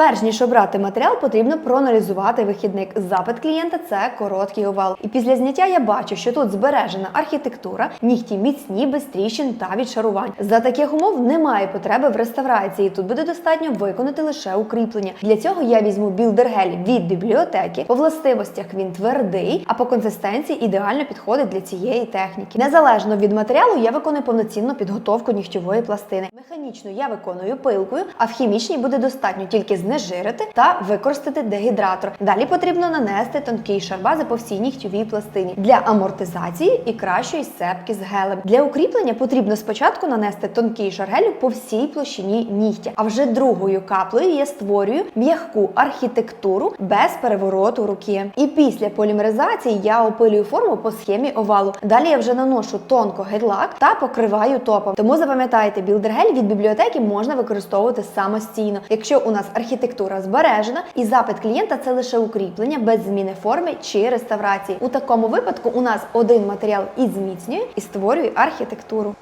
Перш ніж обрати матеріал, потрібно проаналізувати вихідник. Запит клієнта це короткий овал. І після зняття я бачу, що тут збережена архітектура, нігті міцні, без тріщин та відшарувань. За таких умов немає потреби в реставрації. Тут буде достатньо виконати лише укріплення. Для цього я візьму білдергель від бібліотеки. По властивостях він твердий, а по консистенції ідеально підходить для цієї техніки. Незалежно від матеріалу, я виконую повноцінну підготовку нігтьової пластини. Механічно я виконую пилкою, а в хімічній буде достатньо тільки знежирити та використати дегідратор. Далі потрібно нанести тонкий шар бази по всій нігтьовій пластині для амортизації і кращої сцепки з гелем. Для укріплення потрібно спочатку нанести тонкий шар гелю по всій площині нігтя, а вже другою каплею я створюю м'яку архітектуру без перевороту руки. І після полімеризації я опилюю форму по схемі овалу. Далі я вже наношу тонко гель-лак та покриваю топом. Тому запам'ятайте, білдергель від бібліотеки можна використовувати самостійно, якщо у нас архітектура збережена і запит клієнта це лише укріплення без зміни форми чи реставрації. У такому випадку у нас один матеріал і зміцнює і створює архітектуру.